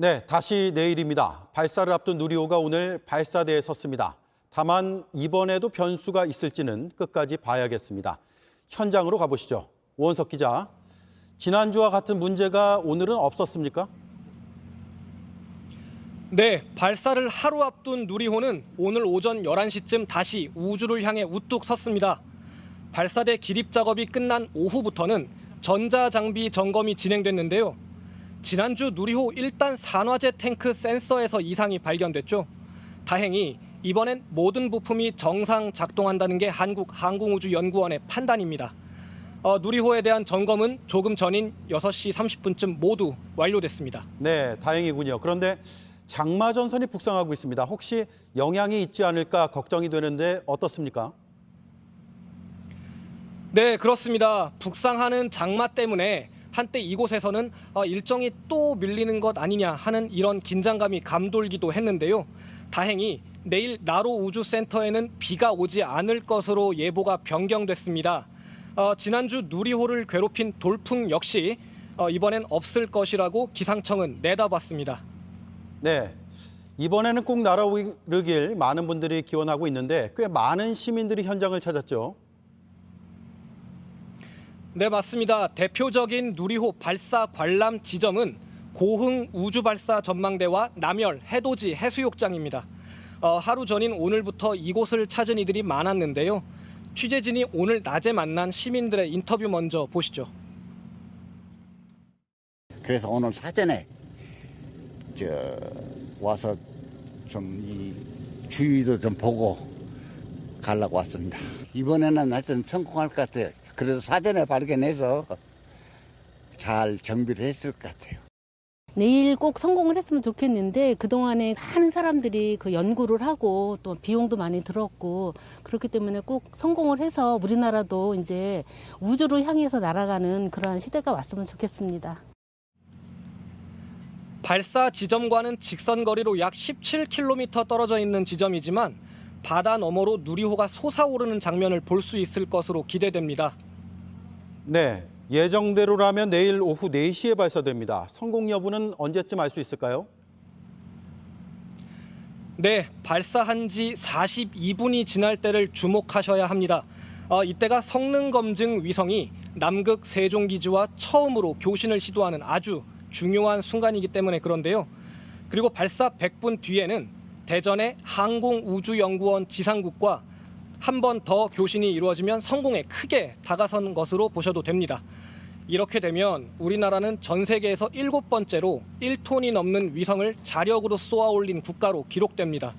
네, 다시 내일입니다. 발사를 앞둔 누리호가 오늘 발사대에 섰습니다. 다만 이번에도 변수가 있을지는 끝까지 봐야겠습니다. 현장으로 가보시죠. 오원석 기자. 지난주와 같은 문제가 오늘은 없었습니까? 네, 발사를 하루 앞둔 누리호는 오늘 오전 11시쯤 다시 우주를 향해 우뚝 섰습니다. 발사대 기립 작업이 끝난 오후부터는 전자 장비 점검이 진행됐는데요. 지난주 누리호 1단 산화제 탱크 센서에서 이상이 발견됐죠. 다행히 이번엔 모든 부품이 정상 작동한다는 게 한국 항공우주연구원의 판단입니다. 어, 누리호에 대한 점검은 조금 전인 6시 30분쯤 모두 완료됐습니다. 네, 다행이군요. 그런데 장마 전선이 북상하고 있습니다. 혹시 영향이 있지 않을까 걱정이 되는데 어떻습니까? 네, 그렇습니다. 북상하는 장마 때문에 한때 이곳에서는 어, 일정이 또 밀리는 것 아니냐 하는 이런 긴장감이 감돌기도 했는데요. 다행히 내일 나로 우주센터에는 비가 오지 않을 것으로 예보가 변경됐습니다. 어, 지난주 누리호를 괴롭힌 돌풍 역시 어, 이번엔 없을 것이라고 기상청은 내다봤습니다. 네. 이번에는 꼭 날아오르길 많은 분들이 기원하고 있는데 꽤 많은 시민들이 현장을 찾았죠. 네, 맞습니다. 대표적인 누리호 발사 관람 지점은 고흥 우주발사 전망대와 남열 해돋이 해수욕장입니다. 어, 하루 전인 오늘부터 이곳을 찾은 이들이 많았는데요. 취재진이 오늘 낮에 만난 시민들의 인터뷰 먼저 보시죠. 그래서 오늘 사전에 저 와서 좀 이 주위도 좀 보고 가려고 왔습니다. 이번에는 하여튼 성공할 것 같아요. 그래서 사전에 발견해서 잘 정비를 했을 것 같아요. 내일 꼭 성공을 했으면 좋겠는데 그동안에 많은 사람들이 그 연구를 하고 또 비용도 많이 들었고 그렇기 때문에 꼭 성공을 해서 우리나라도 이제 우주를 향해서 날아가는 그러한 시대가 왔으면 좋겠습니다. 발사 지점과는 직선 거리로 약 17km 떨어져 있는 지점이지만 바다 너머로 누리호가 솟아오르는 장면을 볼 수 있을 것으로 기대됩니다. 네. 예정대로라면 내일 오후 4시에 발사됩니다. 성공 여부는 언제쯤 알 수 있을까요? 네, 발사한 지 42분이 지날 때를 주목하셔야 합니다. 어, 이때가 성능 검증 위성이 남극 세종기지와 처음으로 교신을 시도하는 아주 중요한 순간이기 때문에 그런데요. 그리고 발사 100분 뒤에는 대전의 항공우주연구원 지상국과 한 번 더 교신이 이루어지면 성공에 크게 다가선 것으로 보셔도 됩니다. 이렇게 되면 우리나라는 전 세계에서 일곱 번째로 1톤이 넘는 위성을 자력으로 쏘아 올린 국가로 기록됩니다.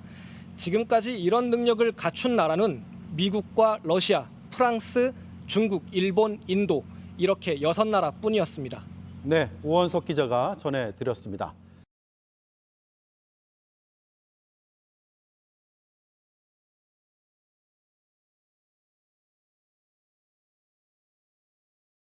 지금까지 이런 능력을 갖춘 나라는 미국과 러시아, 프랑스, 중국, 일본, 인도 이렇게 여섯 나라뿐이었습니다. 네, 오원석 기자가 전해드렸습니다.